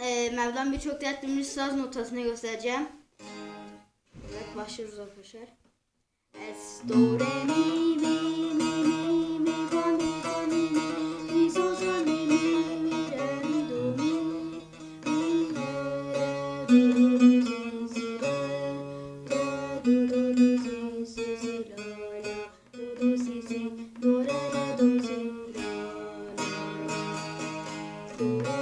e, Mevlam birçok dertlimiş saz notasını göstereceğim. Evet başlıyoruz arkadaşlar. Es do re mi mi mi mi Thank you.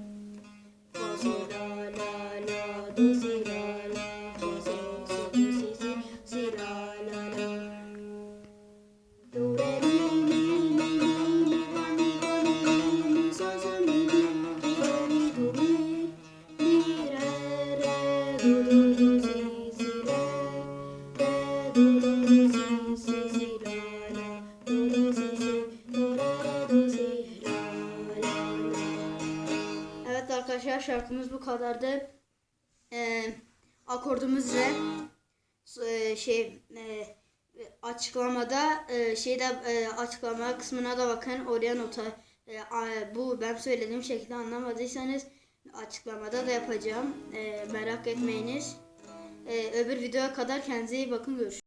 Evet arkadaşlar şarkımız bu kadardı. Ee, akordumuz re. Ee, şey e, açıklamada e, şeyde e, açıklama kısmına da bakın. Oraya nota e, bu ben söylediğim şekilde anlamadıysanız açıklamada da yapacağım. E, merak etmeyiniz. E, öbür videoya kadar kendinize iyi bakın. Görüşürüz.